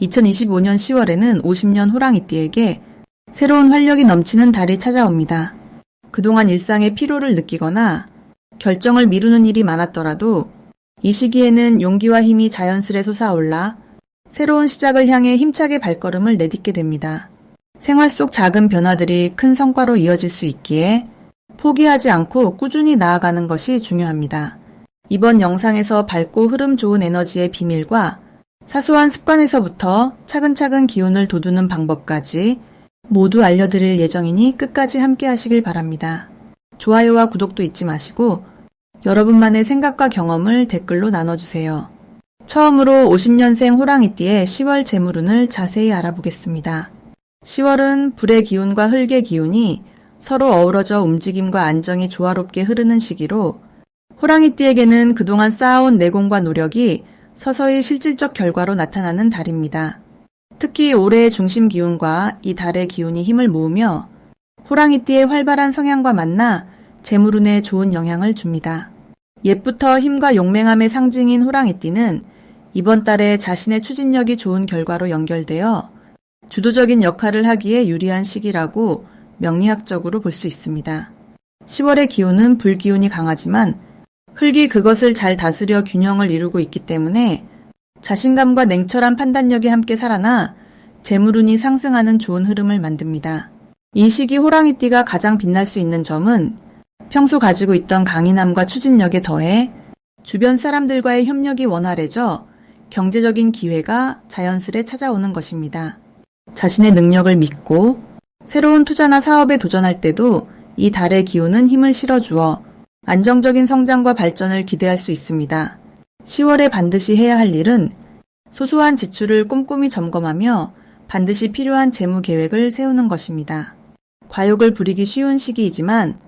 2025년 10월에는 50년 호랑이띠에게 새로운 활력이 넘치는 달이 찾아옵니다. 그동안 일상의 피로를 느끼거나 결정을 미루는 일이 많았더라도 이 시기에는 용기와 힘이 자연스레 솟아올라 새로운 시작을 향해 힘차게 발걸음을 내딛게 됩니다. 생활 속 작은 변화들이 큰 성과로 이어질 수 있기에 포기하지 않고 꾸준히 나아가는 것이 중요합니다. 이번 영상에서 밝고 흐름 좋은 에너지의 비밀과 사소한 습관에서부터 차근차근 기운을 돋우는 방법까지 모두 알려드릴 예정이니 끝까지 함께 하시길 바랍니다. 좋아요와 구독도 잊지 마시고 여러분만의 생각과 경험을 댓글로 나눠주세요. 처음으로 50년생 호랑이띠의 10월 재물운을 자세히 알아보겠습니다. 10월은 불의 기운과 흙의 기운이 서로 어우러져 움직임과 안정이 조화롭게 흐르는 시기로 호랑이띠에게는 그동안 쌓아온 내공과 노력이 서서히 실질적 결과로 나타나는 달입니다. 특히 올해의 중심 기운과 이 달의 기운이 힘을 모으며 호랑이띠의 활발한 성향과 만나 재물운에 좋은 영향을 줍니다. 옛부터 힘과 용맹함의 상징인 호랑이띠는 이번 달에 자신의 추진력이 좋은 결과로 연결되어 주도적인 역할을 하기에 유리한 시기라고 명리학적으로 볼 수 있습니다. 10월의 기운은 불기운이 강하지만 흙이 그것을 잘 다스려 균형을 이루고 있기 때문에 자신감과 냉철한 판단력이 함께 살아나 재물운이 상승하는 좋은 흐름을 만듭니다. 이 시기 호랑이띠가 가장 빛날 수 있는 점은 평소 가지고 있던 강인함과 추진력에 더해 주변 사람들과의 협력이 원활해져 경제적인 기회가 자연스레 찾아오는 것입니다. 자신의 능력을 믿고 새로운 투자나 사업에 도전할 때도 이 달의 기운은 힘을 실어주어 안정적인 성장과 발전을 기대할 수 있습니다. 10월에 반드시 해야 할 일은 소소한 지출을 꼼꼼히 점검하며 반드시 필요한 재무 계획을 세우는 것입니다. 과욕을 부리기 쉬운 시기이지만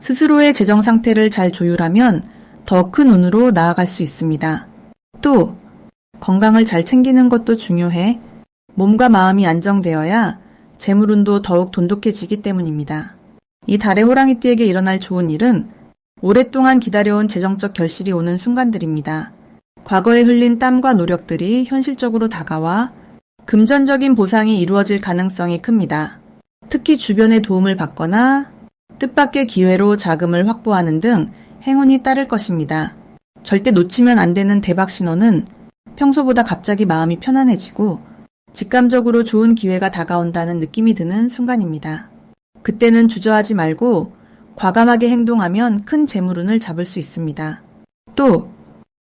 스스로의 재정 상태를 잘 조율하면 더 큰 운으로 나아갈 수 있습니다. 또 건강을 잘 챙기는 것도 중요해 몸과 마음이 안정되어야 재물운도 더욱 돈독해지기 때문입니다. 이 달의 호랑이띠에게 일어날 좋은 일은 오랫동안 기다려온 재정적 결실이 오는 순간들입니다. 과거에 흘린 땀과 노력들이 현실적으로 다가와 금전적인 보상이 이루어질 가능성이 큽니다. 특히 주변의 도움을 받거나 뜻밖의 기회로 자금을 확보하는 등 행운이 따를 것입니다. 절대 놓치면 안 되는 대박 신호는 평소보다 갑자기 마음이 편안해지고 직감적으로 좋은 기회가 다가온다는 느낌이 드는 순간입니다. 그때는 주저하지 말고 과감하게 행동하면 큰 재물운을 잡을 수 있습니다. 또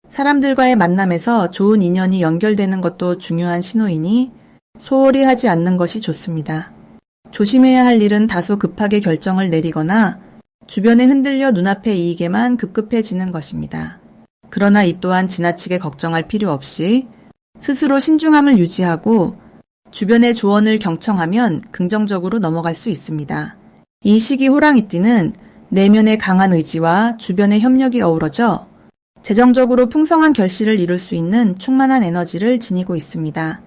사람들과의 만남에서 좋은 인연이 연결되는 것도 중요한 신호이니 소홀히 하지 않는 것이 좋습니다. 조심해야 할 일은 다소 급하게 결정을 내리거나 주변에 흔들려 눈앞의 이익에만 급급해지는 것입니다. 그러나 이 또한 지나치게 걱정할 필요 없이 스스로 신중함을 유지하고 주변의 조언을 경청하면 긍정적으로 넘어갈 수 있습니다. 이 시기 호랑이띠는 내면의 강한 의지와 주변의 협력이 어우러져 재정적으로 풍성한 결실을 이룰 수 있는 충만한 에너지를 지니고 있습니다.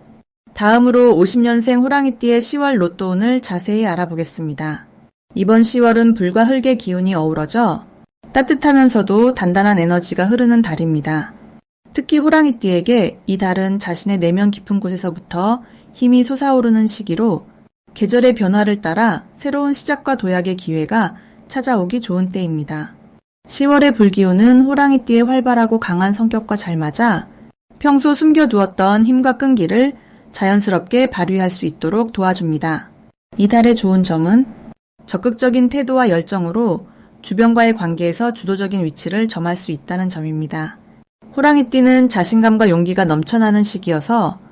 다음으로 50년생 호랑이띠의 10월 로또 운을 자세히 알아보겠습니다. 이번 10월은 불과 흙의 기운이 어우러져 따뜻하면서도 단단한 에너지가 흐르는 달입니다. 특히 호랑이띠에게 이 달은 자신의 내면 깊은 곳에서부터 힘이 솟아오르는 시기로 계절의 변화를 따라 새로운 시작과 도약의 기회가 찾아오기 좋은 때입니다. 10월의 불기운은 호랑이띠의 활발하고 강한 성격과 잘 맞아 평소 숨겨두었던 힘과 끈기를 자연스럽게 발휘할 수 있도록 도와줍니다. 이달의 좋은 점은 적극적인 태도와 열정으로 주변과의 관계에서 주도적인 위치를 점할 수 있다는 점입니다. 호랑이띠는 자신감과 용기가 넘쳐나는 시기여서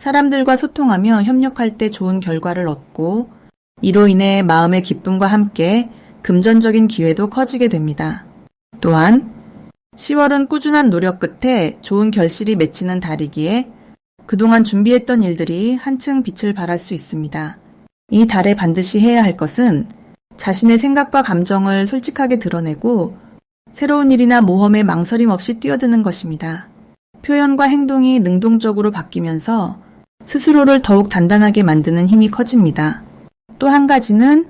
사람들과 소통하며 협력할 때 좋은 결과를 얻고 이로 인해 마음의 기쁨과 함께 금전적인 기회도 커지게 됩니다. 또한 10월은 꾸준한 노력 끝에 좋은 결실이 맺히는 달이기에 그동안 준비했던 일들이 한층 빛을 발할 수 있습니다. 이 달에 반드시 해야 할 것은 자신의 생각과 감정을 솔직하게 드러내고 새로운 일이나 모험에 망설임 없이 뛰어드는 것입니다. 표현과 행동이 능동적으로 바뀌면서 스스로를 더욱 단단하게 만드는 힘이 커집니다. 또 한 가지는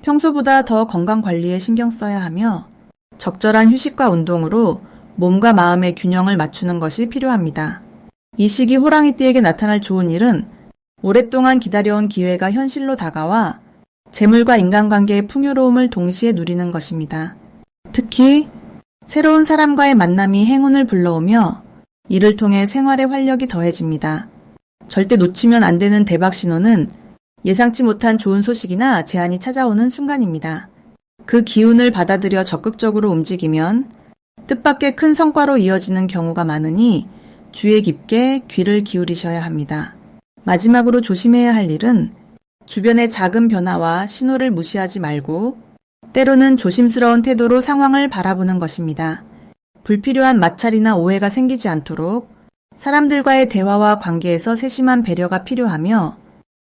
평소보다 더 건강 관리에 신경 써야 하며 적절한 휴식과 운동으로 몸과 마음의 균형을 맞추는 것이 필요합니다. 이 시기 호랑이띠에게 나타날 좋은 일은 오랫동안 기다려온 기회가 현실로 다가와 재물과 인간관계의 풍요로움을 동시에 누리는 것입니다. 특히 새로운 사람과의 만남이 행운을 불러오며 이를 통해 생활의 활력이 더해집니다. 절대 놓치면 안 되는 대박 신호는 예상치 못한 좋은 소식이나 제안이 찾아오는 순간입니다. 그 기운을 받아들여 적극적으로 움직이면 뜻밖의 큰 성과로 이어지는 경우가 많으니 주의 깊게 귀를 기울이셔야 합니다. 마지막으로 조심해야 할 일은 주변의 작은 변화와 신호를 무시하지 말고 때로는 조심스러운 태도로 상황을 바라보는 것입니다. 불필요한 마찰이나 오해가 생기지 않도록 사람들과의 대화와 관계에서 세심한 배려가 필요하며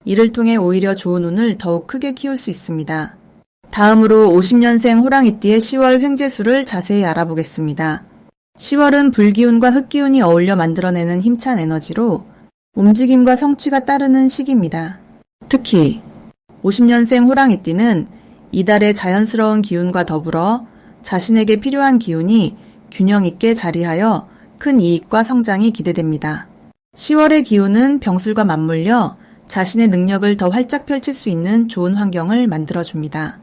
이를 통해 오히려 좋은 운을 더욱 크게 키울 수 있습니다. 다음으로 50년생 호랑이띠의 10월 횡재수를 자세히 알아보겠습니다. 10월은 불기운과 흙기운이 어울려 만들어내는 힘찬 에너지로 움직임과 성취가 따르는 시기입니다. 특히 50년생 호랑이띠는 이달의 자연스러운 기운과 더불어 자신에게 필요한 기운이 균형 있게 자리하여 큰 이익과 성장이 기대됩니다. 10월의 기운은 병술과 맞물려 자신의 능력을 더 활짝 펼칠 수 있는 좋은 환경을 만들어줍니다.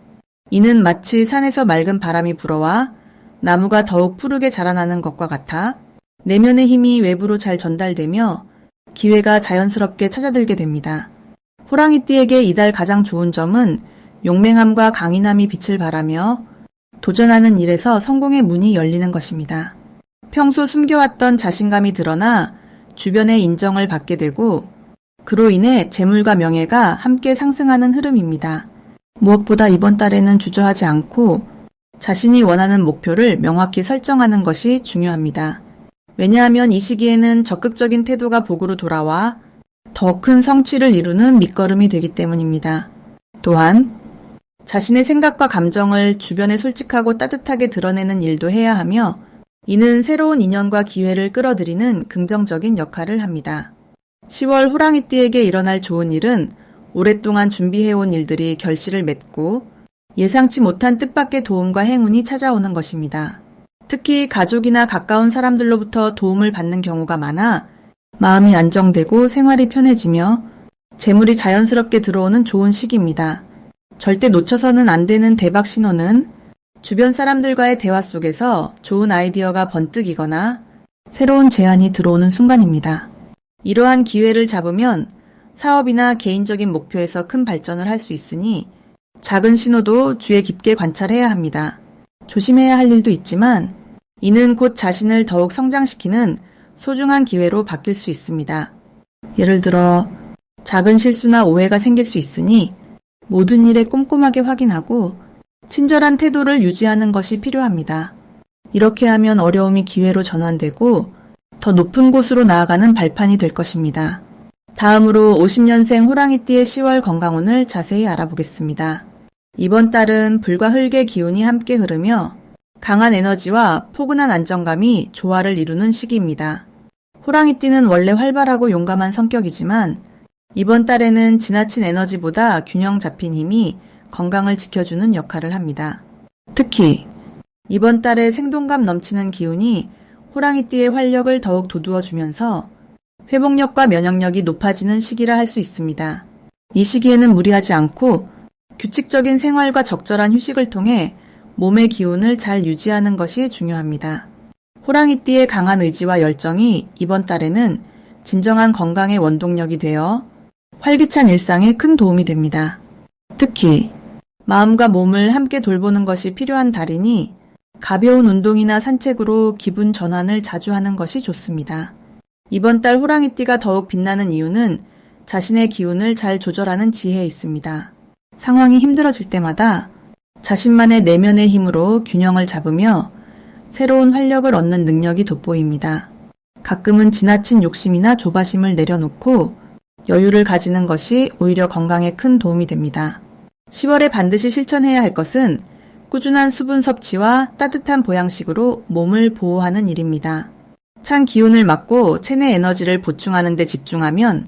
이는 마치 산에서 맑은 바람이 불어와 나무가 더욱 푸르게 자라나는 것과 같아 내면의 힘이 외부로 잘 전달되며 기회가 자연스럽게 찾아들게 됩니다. 호랑이띠에게 이달 가장 좋은 점은 용맹함과 강인함이 빛을 발하며 도전하는 일에서 성공의 문이 열리는 것입니다. 평소 숨겨왔던 자신감이 드러나 주변의 인정을 받게 되고 그로 인해 재물과 명예가 함께 상승하는 흐름입니다. 무엇보다 이번 달에는 주저하지 않고 자신이 원하는 목표를 명확히 설정하는 것이 중요합니다. 왜냐하면 이 시기에는 적극적인 태도가 복으로 돌아와 더 큰 성취를 이루는 밑거름이 되기 때문입니다. 또한 자신의 생각과 감정을 주변에 솔직하고 따뜻하게 드러내는 일도 해야 하며 이는 새로운 인연과 기회를 끌어들이는 긍정적인 역할을 합니다. 10월 호랑이띠에게 일어날 좋은 일은 오랫동안 준비해온 일들이 결실을 맺고 예상치 못한 뜻밖의 도움과 행운이 찾아오는 것입니다. 특히 가족이나 가까운 사람들로부터 도움을 받는 경우가 많아 마음이 안정되고 생활이 편해지며 재물이 자연스럽게 들어오는 좋은 시기입니다. 절대 놓쳐서는 안 되는 대박 신호는 주변 사람들과의 대화 속에서 좋은 아이디어가 번뜩이거나 새로운 제안이 들어오는 순간입니다. 이러한 기회를 잡으면 사업이나 개인적인 목표에서 큰 발전을 할 수 있으니 작은 신호도 주의 깊게 관찰해야 합니다. 조심해야 할 일도 있지만 이는 곧 자신을 더욱 성장시키는 소중한 기회로 바뀔 수 있습니다. 예를 들어 작은 실수나 오해가 생길 수 있으니 모든 일에 꼼꼼하게 확인하고 친절한 태도를 유지하는 것이 필요합니다. 이렇게 하면 어려움이 기회로 전환되고 더 높은 곳으로 나아가는 발판이 될 것입니다. 다음으로 50년생 호랑이띠의 10월 건강운을 자세히 알아보겠습니다. 이번 달은 불과 흙의 기운이 함께 흐르며 강한 에너지와 포근한 안정감이 조화를 이루는 시기입니다. 호랑이띠는 원래 활발하고 용감한 성격이지만 이번 달에는 지나친 에너지보다 균형 잡힌 힘이 건강을 지켜주는 역할을 합니다. 특히 이번 달에 생동감 넘치는 기운이 호랑이띠의 활력을 더욱 돋우어주면서 회복력과 면역력이 높아지는 시기라 할 수 있습니다. 이 시기에는 무리하지 않고 규칙적인 생활과 적절한 휴식을 통해 몸의 기운을 잘 유지하는 것이 중요합니다. 호랑이띠의 강한 의지와 열정이 이번 달에는 진정한 건강의 원동력이 되어 활기찬 일상에 큰 도움이 됩니다. 특히 마음과 몸을 함께 돌보는 것이 필요한 달이니 가벼운 운동이나 산책으로 기분 전환을 자주 하는 것이 좋습니다. 이번 달 호랑이띠가 더욱 빛나는 이유는 자신의 기운을 잘 조절하는 지혜에 있습니다. 상황이 힘들어질 때마다 자신만의 내면의 힘으로 균형을 잡으며 새로운 활력을 얻는 능력이 돋보입니다. 가끔은 지나친 욕심이나 조바심을 내려놓고 여유를 가지는 것이 오히려 건강에 큰 도움이 됩니다. 10월에 반드시 실천해야 할 것은 꾸준한 수분 섭취와 따뜻한 보양식으로 몸을 보호하는 일입니다. 찬 기운을 막고 체내 에너지를 보충하는 데 집중하면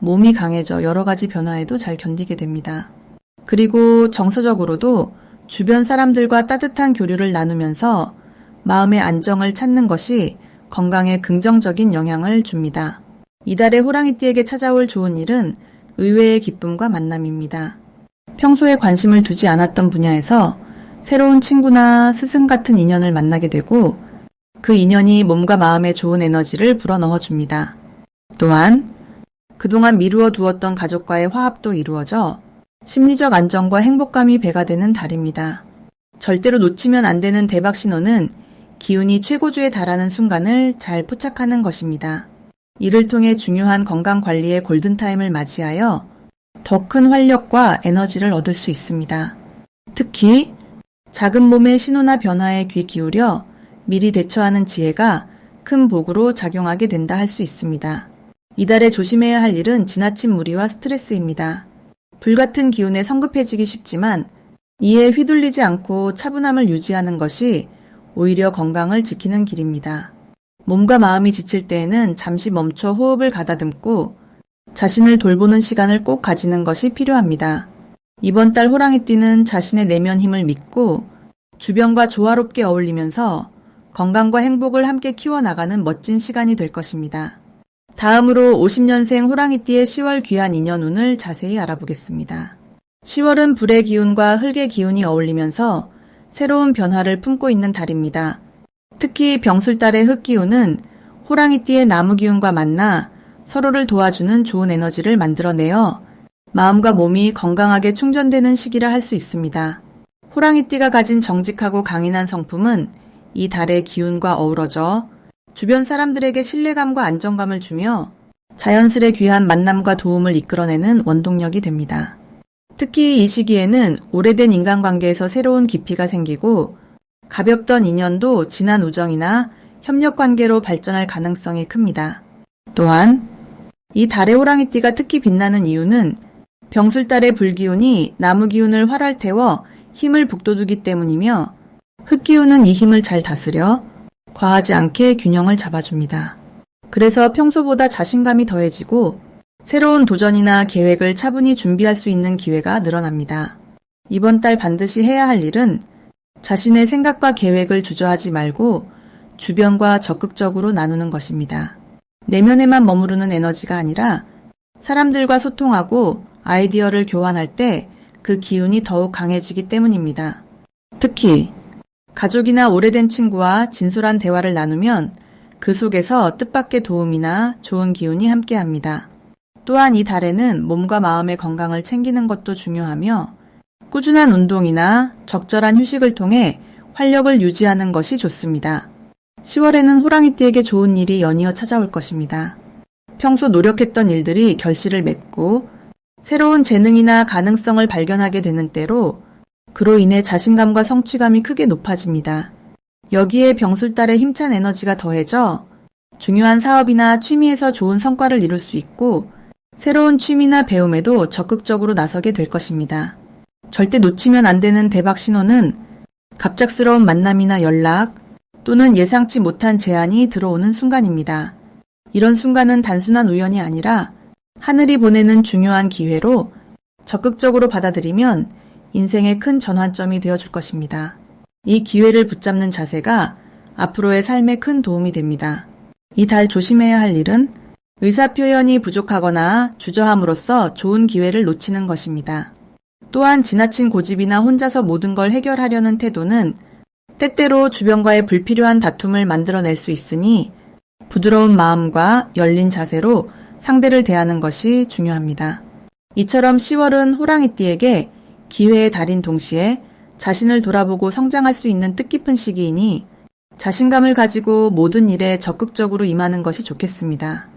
몸이 강해져 여러 가지 변화에도 잘 견디게 됩니다. 그리고 정서적으로도 주변 사람들과 따뜻한 교류를 나누면서 마음의 안정을 찾는 것이 건강에 긍정적인 영향을 줍니다. 이달의 호랑이띠에게 찾아올 좋은 일은 의외의 기쁨과 만남입니다. 평소에 관심을 두지 않았던 분야에서 새로운 친구나 스승 같은 인연을 만나게 되고 그 인연이 몸과 마음에 좋은 에너지를 불어넣어 줍니다. 또한 그동안 미루어 두었던 가족과의 화합도 이루어져 심리적 안정과 행복감이 배가 되는 달입니다. 절대로 놓치면 안 되는 대박 신호는 기운이 최고조에 달하는 순간을 잘 포착하는 것입니다. 이를 통해 중요한 건강 관리의 골든타임을 맞이하여 더 큰 활력과 에너지를 얻을 수 있습니다. 특히 작은 몸의 신호나 변화에 귀 기울여 미리 대처하는 지혜가 큰 복으로 작용하게 된다 할 수 있습니다. 이달에 조심해야 할 일은 지나친 무리와 스트레스입니다. 불같은 기운에 성급해지기 쉽지만 이에 휘둘리지 않고 차분함을 유지하는 것이 오히려 건강을 지키는 길입니다. 몸과 마음이 지칠 때에는 잠시 멈춰 호흡을 가다듬고 자신을 돌보는 시간을 꼭 가지는 것이 필요합니다. 이번 달 호랑이띠는 자신의 내면 힘을 믿고 주변과 조화롭게 어울리면서 건강과 행복을 함께 키워나가는 멋진 시간이 될 것입니다. 다음으로 50년생 호랑이띠의 10월 귀한 인연운을 자세히 알아보겠습니다. 10월은 불의 기운과 흙의 기운이 어울리면서 새로운 변화를 품고 있는 달입니다. 특히 병술달의 흙 기운은 호랑이띠의 나무 기운과 만나 서로를 도와주는 좋은 에너지를 만들어내어 마음과 몸이 건강하게 충전되는 시기라 할 수 있습니다. 호랑이띠가 가진 정직하고 강인한 성품은 이 달의 기운과 어우러져 주변 사람들에게 신뢰감과 안정감을 주며 자연스레 귀한 만남과 도움을 이끌어내는 원동력이 됩니다. 특히 이 시기에는 오래된 인간관계에서 새로운 깊이가 생기고 가볍던 인연도 진한 우정이나 협력 관계로 발전할 가능성이 큽니다. 또한 이 달의 호랑이띠가 특히 빛나는 이유는 병술달의 불기운이 나무 기운을 활활 태워 힘을 북돋우기 때문이며 흙기운은 이 힘을 잘 다스려 과하지 않게 균형을 잡아줍니다. 그래서 평소보다 자신감이 더해지고 새로운 도전이나 계획을 차분히 준비할 수 있는 기회가 늘어납니다. 이번 달 반드시 해야 할 일은 자신의 생각과 계획을 주저하지 말고 주변과 적극적으로 나누는 것입니다. 내면에만 머무르는 에너지가 아니라 사람들과 소통하고 아이디어를 교환할 때 그 기운이 더욱 강해지기 때문입니다. 특히 가족이나 오래된 친구와 진솔한 대화를 나누면 그 속에서 뜻밖의 도움이나 좋은 기운이 함께 합니다. 또한 이 달에는 몸과 마음의 건강을 챙기는 것도 중요하며 꾸준한 운동이나 적절한 휴식을 통해 활력을 유지하는 것이 좋습니다. 10월에는 호랑이띠에게 좋은 일이 연이어 찾아올 것입니다. 평소 노력했던 일들이 결실을 맺고 새로운 재능이나 가능성을 발견하게 되는 때로 그로 인해 자신감과 성취감이 크게 높아집니다. 여기에 병술달의 힘찬 에너지가 더해져 중요한 사업이나 취미에서 좋은 성과를 이룰 수 있고 새로운 취미나 배움에도 적극적으로 나서게 될 것입니다. 절대 놓치면 안 되는 대박 신호는 갑작스러운 만남이나 연락 또는 예상치 못한 제안이 들어오는 순간입니다. 이런 순간은 단순한 우연이 아니라 하늘이 보내는 중요한 기회로 적극적으로 받아들이면 인생의 큰 전환점이 되어줄 것입니다. 이 기회를 붙잡는 자세가 앞으로의 삶에 큰 도움이 됩니다. 이달 조심해야 할 일은 의사 표현이 부족하거나 주저함으로써 좋은 기회를 놓치는 것입니다. 또한 지나친 고집이나 혼자서 모든 걸 해결하려는 태도는 때때로 주변과의 불필요한 다툼을 만들어낼 수 있으니 부드러운 마음과 열린 자세로 상대를 대하는 것이 중요합니다. 이처럼 10월은 호랑이띠에게 기회의 달인 동시에 자신을 돌아보고 성장할 수 있는 뜻깊은 시기이니 자신감을 가지고 모든 일에 적극적으로 임하는 것이 좋겠습니다.